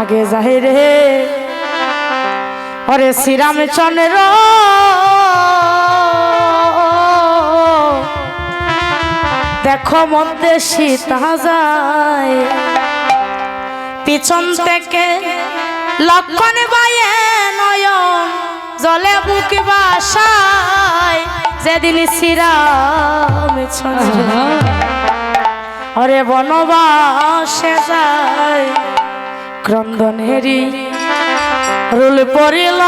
আগে যাই রে। ওরে শ্রীরামচন্দ্র দেখো মধ্যে সীতা যায়। পিছন থেকে লক্ষণ বাইয়ে নয়ন জলে বুক বাসায়। যেদিন শ্রীরাম চন্দ্র। অরে বনবাসে যায়। ক্রন্দনেরি রুল পড়িল।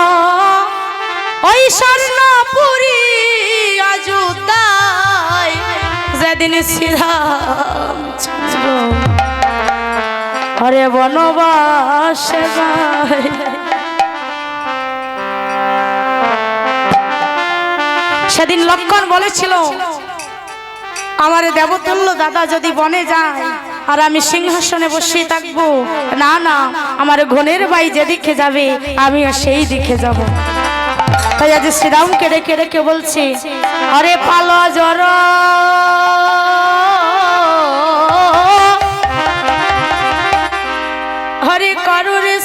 ওই স্বর্ণপুরি অযোধ্যায় যেদিন শ্রীরাম অরে বনবাসে সেদিন লক্ষণ বলেছিল, আমার দেবতুল্য দাদা যদি বনে যায় আর আমি সিংহাসনে বসে থাকব। না না, আমার ঘনের বাই যেদিকে যাবে, আমিও সেই দিকে যাব। তাই আজ শ্রীরামকে ডেকে ডেকে বলছি, আরে পালো জ্বর হরে করুরে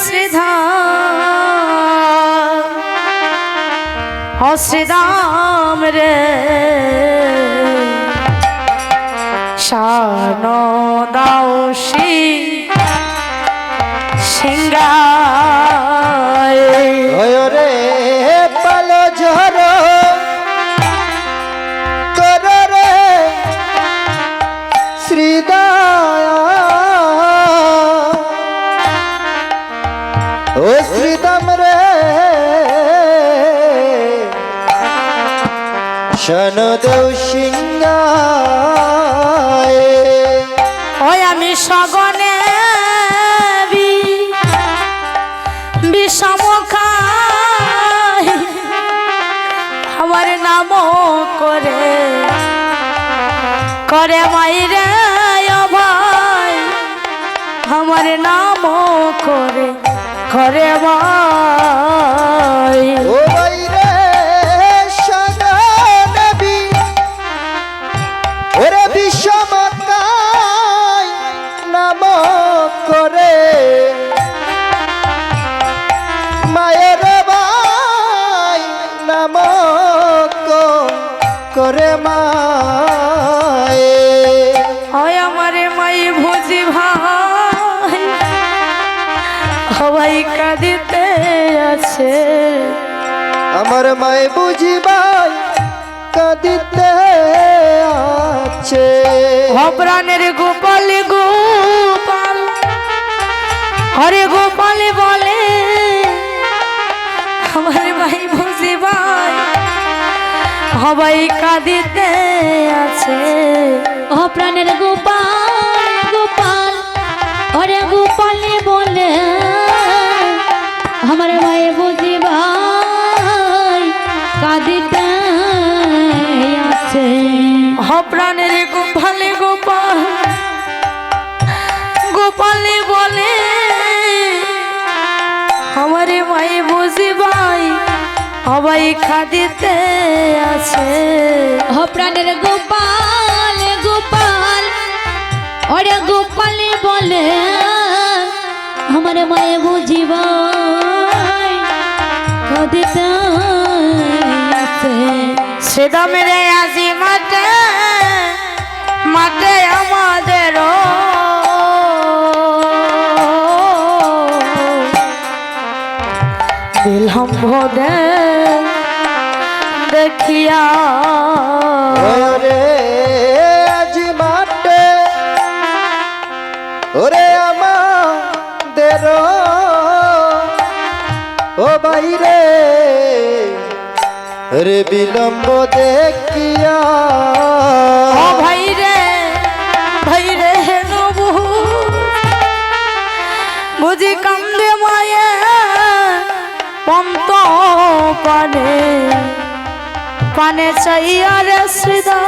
শ্রীরাম রে। শান দাউসি সিংগায় আমার নাম করে করে ভাই বুঝিবাই কাঁদিতে আছে। হবরানের গোপাল গোপাল হরে গোপাল বলে আমার ভাই ভাই সবাই কাঁদিতে আছে। ও প্রাণের গোপাল গোপাল ওরে গোপালে সবাই খাদিতে আছে। ও প্রাণের গোপাল গোপাল। ওরে গোপালে বলে আমার মায়ে বুঝি ভাই কাঁদিতে আছে সেদামের আজি মাঠে মাঠে আমাদের বিলম্ব দে দেখিয়া। ওরে আজ মাঠে ওরে আমাদের। ও বাইরে রে বিলম্ব দেখিয়া। চাইয়া রে শ্রীদা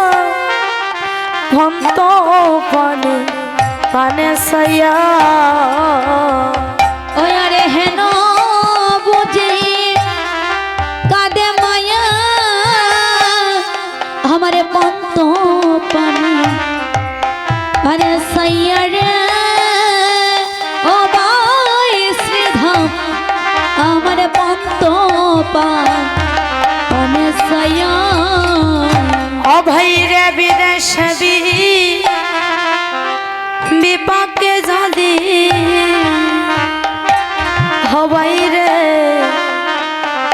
ভন্ত পানে পানে সাইয়া ওই আরে হেন বিদেশ বিপাকে যদি হবাই রে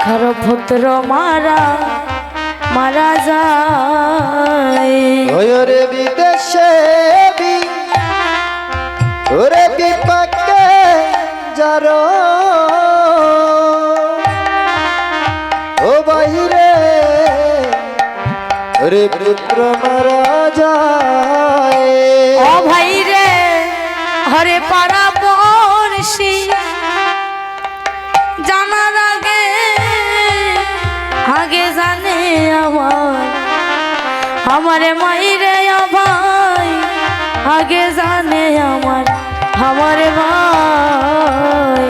ঘর পুত্র মারা মারা যায়। ওরে বিদেশে ওরে বিপাকে যার। ও বাইরে ওরে পুত্র মারা যায়। ও ভাই রে, হরে পাড়া পড়শি জানার আগে আগে জানে আমার। আমারে মাইরে ভাই, আগে জানে আমার, আমারে ভাই।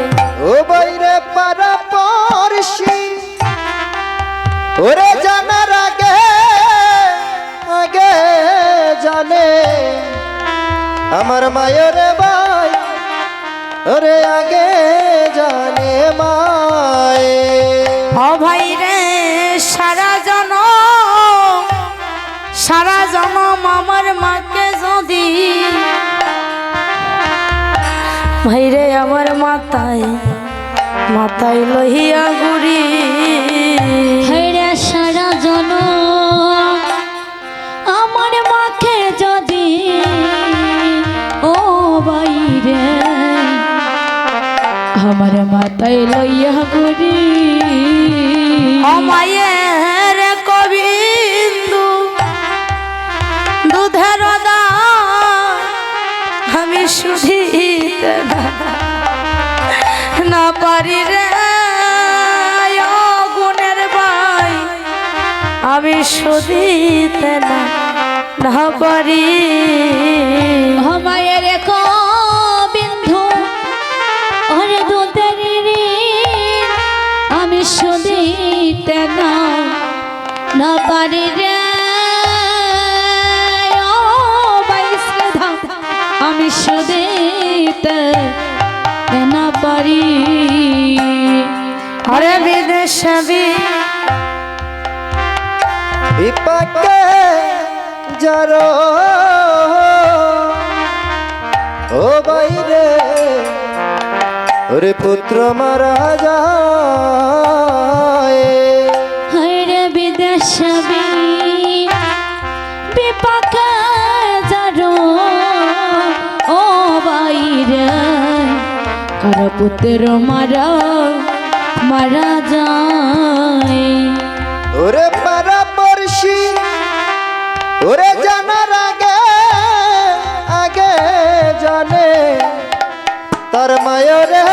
আমার মায়ের ভাই। ওরে আগে জানে মায়ে। ও ভাই রে সারা জন সারা জনম আমার মাকে যদি। ভাই রে আমার মাথায় মাথায় লহিয়া গুড়ি সারা জন পারি রে গুণের ভাই আমি শুধিতে না না পারি। মায়ের বিন্ধু, ওরে দুধের আমি শুধিতে না না পারি রে। আমি শুধিতে না। পারি। আরে বিদেশ বিপাকে জর ও বাইরে ওরে পুত্র মারা যায়। কার পুত্র মারা মারা যায়। ওরে পারা পড়শি ওরে জানার আগে আগে জানে। তার মায়রে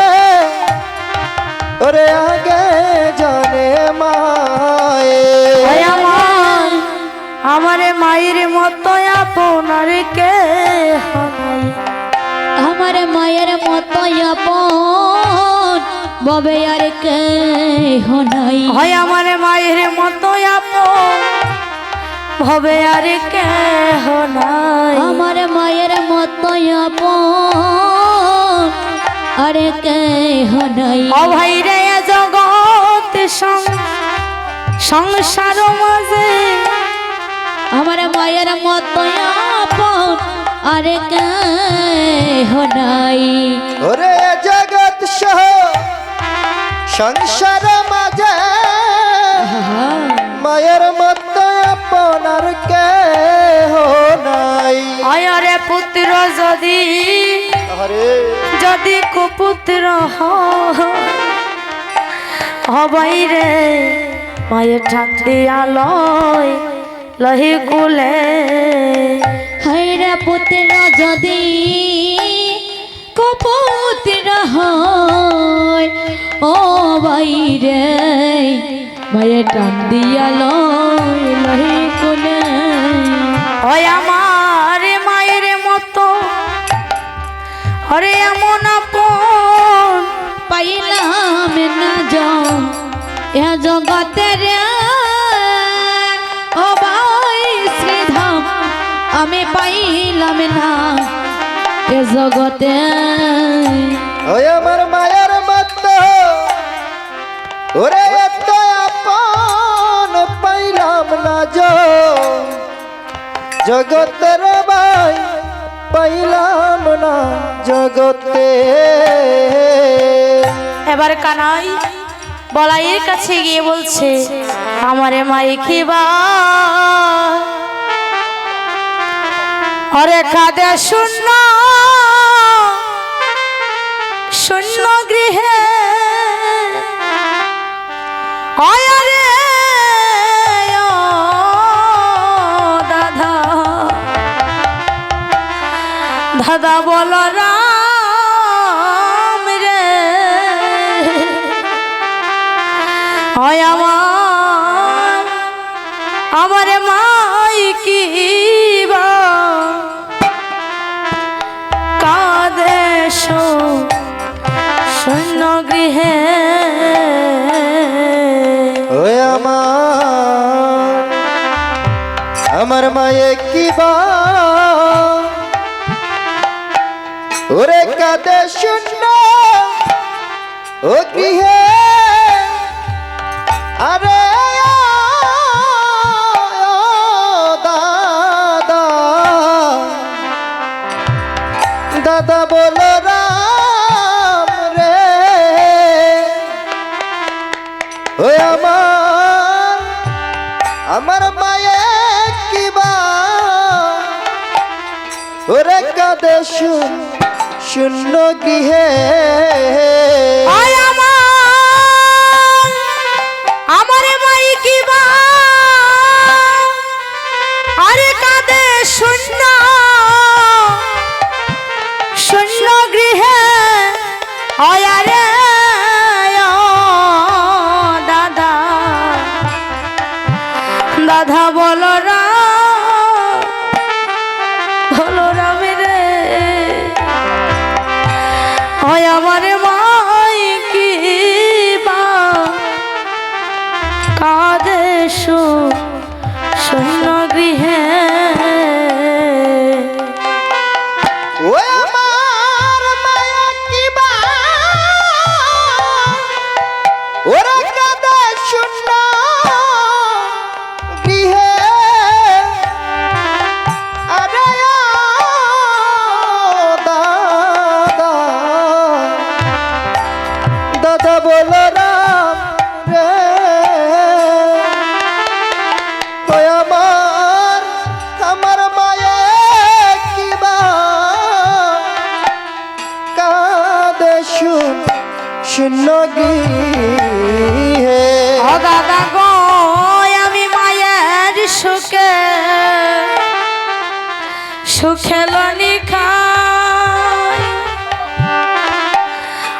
ওরে আগে জানে মায়ে। আমার আমারে মায়ের মতো আপনার কে হয়? আমার মায়ের মতো আপন ববে আর কে নাই। হয় আমার মায়ের মতো আপন ভবে আর কে নাই। আমার মায়ের মতো আপন আরে কে নাই। ও ভাই রে সং- সংসার মাঝে। আমার মায়ের মতো আপন আরে কে নাই। ওরে জগৎ সহ সংসার মাঝে মায়ের মতো আপনার কে নাই। আয়ারে পুত্র যদি যদি কুপুত্র হবাই রে মায়ের ঠান্ডি আলয় লহি কুলে। হাইরা পুত্র যদি কপুত্র হয় ও বাইরে মায়ের টান দিয়া লয় কোলে। ওই আমার মায়ের মতো অরে এমন আপন। পাইলাম না যাও এ জগতের পাইলাম না এ জগতে। ওই আমার মায়ের মত ওরে এত আপন পাইলাম না জগতের ভাই পাইলাম না জগতে। এবার কানাই বলাইয়ের কাছে গিয়ে বলছে আমারে মাই খেবা হরে খাদে শূন্য শূন্য গৃহে। অয়রে দাদা। দাদা বল রাম রে। হয় আমার আমার মায়ে কি ওরে কাদে শূন্য ও গৃহে শূন্য গৃহে।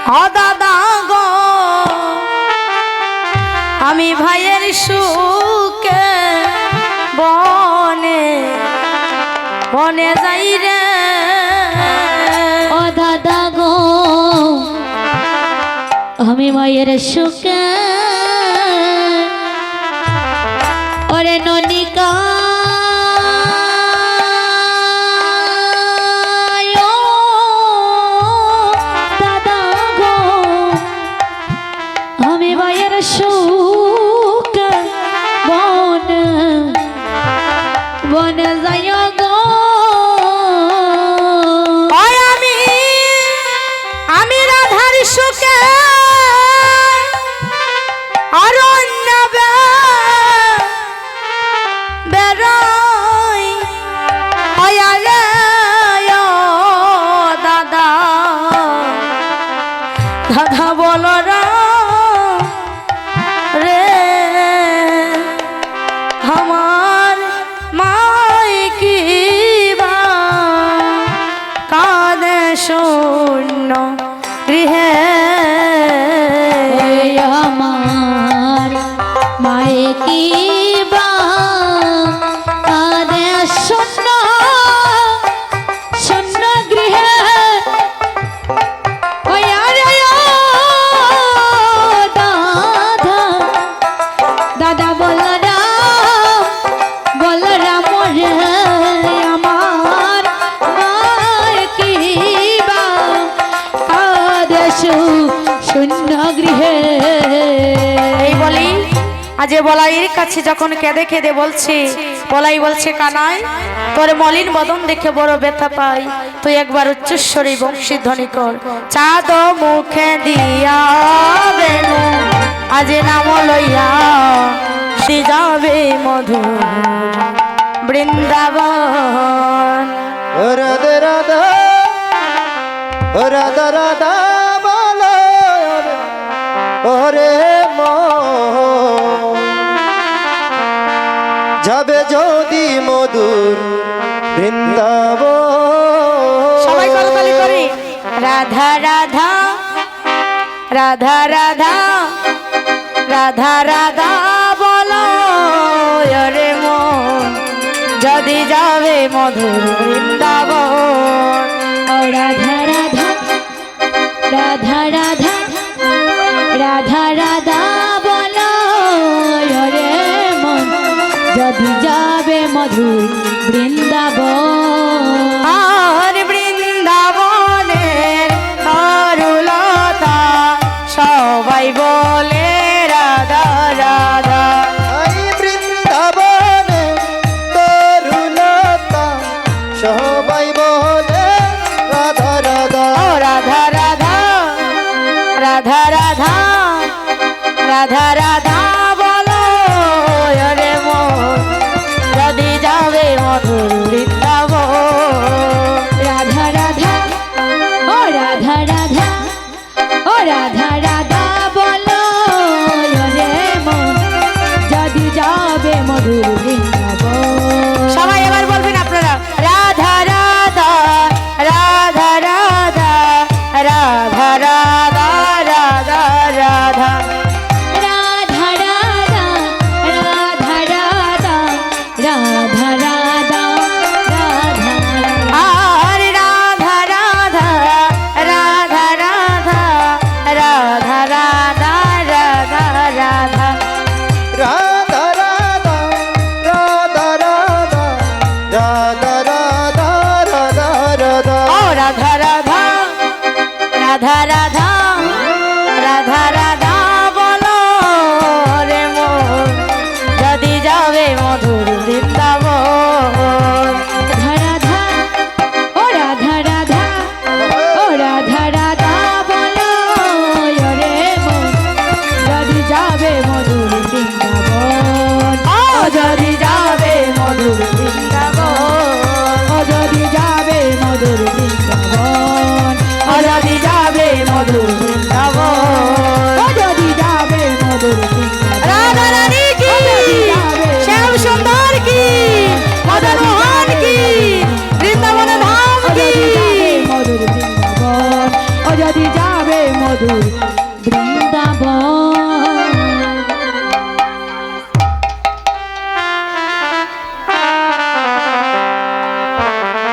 ও দাদা গো। আমি ভাইয়ের সুখে বনে বনে যাই রে। ও দাদা গো। আমি মায়ের সুখে সুখে যখন কেঁদে কেঁদে বলছে, বলাই বলছে, কানাই, তোর মলিন বদন দেখে বড় ব্যথা পাই। তুই একবার উচ্চস্বরী বংশী ধ্বনি কর। চাঁদ মুখে দিয়া বেনু, আজ নাম লইয়া সে যাবে মধু। বৃন্দাবন। রাধা রাধা রাধা রাধা বলো। ওরে মধুর বৃন্দাব রাধা রাধা রাধা রাধা রাধা রাধা বলো রে মন যদি যাবে মধুর বৃন্দাবন রাধা রাধা রাধা রাধা রাধা রাধা সাধু বৃন্দ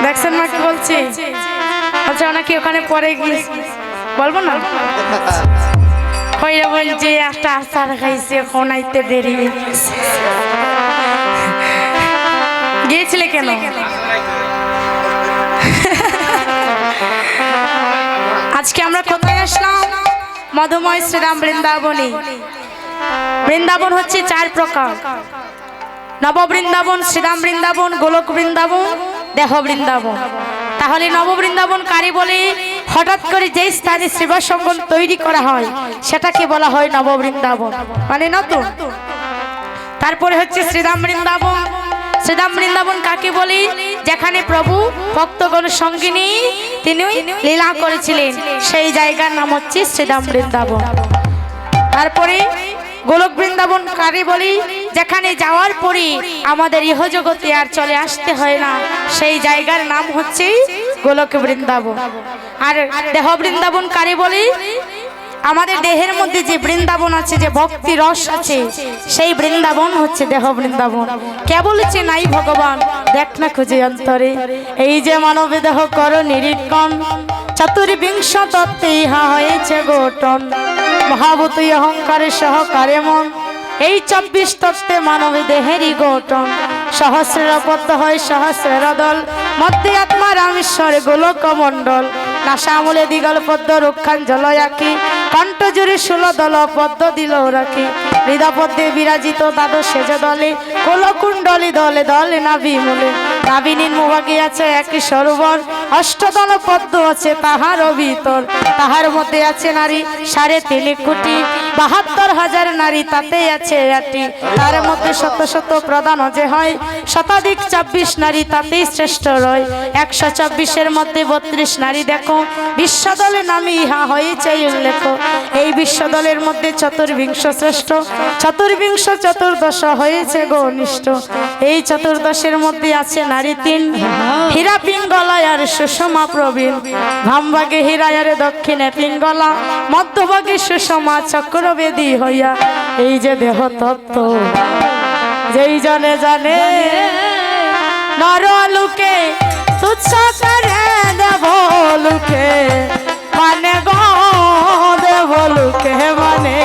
দেখছেন মা কি বলছে? বলছে নাকি ওখানে পরে গিয়ে বলব না? হইয়া বলছে একটা আচার খাইছে, খোনাইতে দেরি গিয়েছিলে কেন? আজকে আমরা কোথায় আসলাম? মধুময় শ্রীরাম বৃন্দাবনে বৃন্দাবন হচ্ছে চার প্রকার। নব বৃন্দাবন শ্রীরাম বৃন্দাবন, গোলক বৃন্দাবন দেহ বৃন্দাবন। তাহলে নব বৃন্দাবন কারি বলে হঠাৎ করে যেই স্থানে শ্রীবাসঙ্গন তৈরি করা হয়, সেটাকে বলা হয় নববৃন্দাবন। মানে নতুন। তারপরে হচ্ছে শ্রীরাম বৃন্দাবন। শ্রীরাম বৃন্দাবন কাকে বলি? যেখানে প্রভু ভক্তগণ সঙ্গে নিয়ে তিনি লীলা করেছিলেন। সেই জায়গার নাম হচ্ছে শ্রীরাম বৃন্দাবন। তারপরে গোলক বৃন্দাবন কারে বলি, যেখানে যাওয়ার পরে আমাদের ইহজগতে আর চলে আসতে হয় না। সেই জায়গার নাম হচ্ছে গোলক বৃন্দাবন। আর দেহ বৃন্দাবন কারে বলি, আমাদের দেহের মধ্যে যে বৃন্দাবন আছে, যে ভক্তি রস আছে, সেই বৃন্দাবন হচ্ছে দেহ বৃন্দাবন। কে বলেছে, নাই ভগবান, দেখ না খুঁজে অন্তরে। এই যে মানব দেহ কর নিরীক্ষণ চতুর্বিংশ তত্ত্বে ইহা হয়েছে গোটন মহাভূত অহংকারে সহকারে মন। এই চব্বিশ তত্ত্বে মানব দেহেরই গঠন সহস্রের পদ্ম হয় সহস্রের দল। মধ্যে আত্মা রামেশ্বর গোলক মণ্ডল নাসামূলে দিগল পদ্ম রক্ষাঞ্জল আঁকি। কণ্ঠ জুড়ে ষোলো দল পদ্ম দিল রাখি। হৃদপদ্মে বিরাজিত দ্বাদশ সেজ দলে। কোলকুণ্ডলী দলে দলে নাভি মূলে নাভি নিম্নভাগে আছে একই সরোবর অষ্টদল পদ্ম আছে তাহার ভিতর। তাহার মধ্যে আছে নারী সাড়ে তিন কোটি, বাহাত্তর হাজার নারী তাতে আছে একটি তার মধ্যে শত শত প্রদান যে হয়, শতাধিক চব্বিশ নারী তাতেই শ্রেষ্ঠ রয়। একশো চব্বিশের মধ্যে বত্রিশ নারী দেখো, বিশ্বদলে নামে ইহা হয়েছে উল্লেখ। এই বিশ্বদলের মধ্যে চতুর্বিংশ শ্রেষ্ঠ চতুর্বিংশ চতুর্দশ হয়েছে গনিষ্ঠ এই চতুর্দশের মধ্যে আছে নারী তিন হীরা পিঙ্গলায় আর সুষমা প্রবীণ। ভামভাগে হীরায়ারে দক্ষিণে পিঙ্গলা মধ্যভাগে সুষমা চক্রবেদী হইয়া। এই যে দেহ তত্ত্ব যেই জনে জানে নরলুকে তুচ্ছ করে দেব লুকে মানে গো দেব লুকে মানে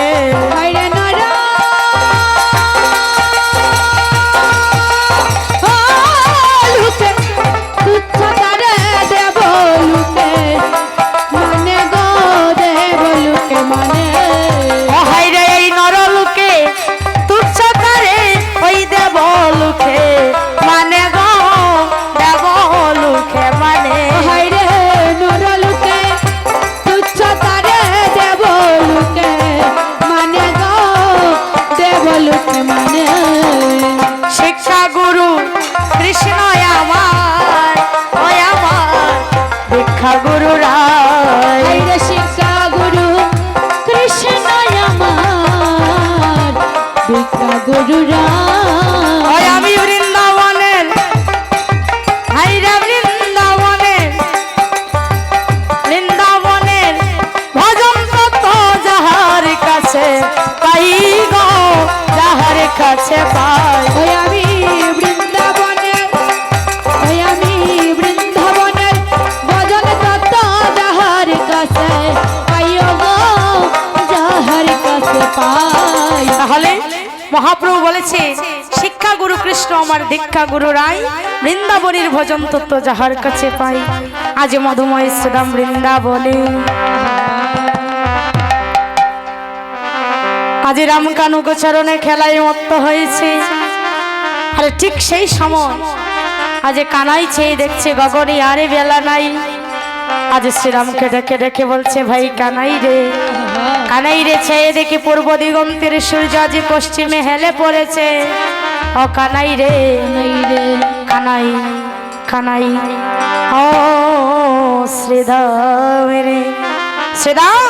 তাহলে মহাপ্রভু বলেছে, শিক্ষা গুরু কৃষ্ণ আমার, দীক্ষা গুরু রায় বৃন্দাবনের ভজন তত্ত্ব যাহার কাছে পাই। আজ মধুময় শ্রীরাম বৃন্দাবনে। আজ রামকানু গোচরণে খেলায় মত্ত হয়েছে। আর ঠিক সেই সময় আজ কানাই চেয়ে দেখছে গগনে, আরে বেলা নাই। আজ শ্রীরামকে ডেকে ডেকে বলছে, ভাই, কানাই রে কানাই রে ছেয়ে দেখি পূর্ব দিগন্তের সূর্য আজ পশ্চিমে হেলে পড়েছে। ও কানাই রে, কানাই কানাই, ও শ্রীধাম রে, শ্রীধাম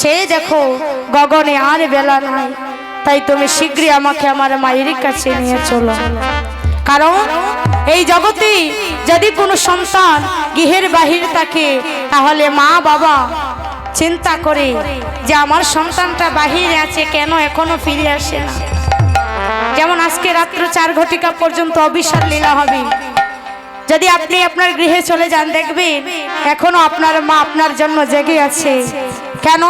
চেয়ে দেখো, গগনে আর বেলা নাই। তাই তুমি শীঘ্রই আমাকে আমার মায়ের কাছে নিয়ে চলো। কারণ এই জগতে যদি কোনো সন্তান গৃহের বাহির থাকে, তাহলে মা বাবা চিন্তা করে যে আমার সন্তানটা বাহিরে আছে, কেন এখনও ফিরে আসে না। যেমন আজকে রাত্র চার ঘটিকা পর্যন্ত অবিশ্বাস লীলা হবে। যদি আপনি আপনার গৃহে চলে যান দেখবেন, এখনও আপনার মা আপনার জন্য জেগে আছে। কেন?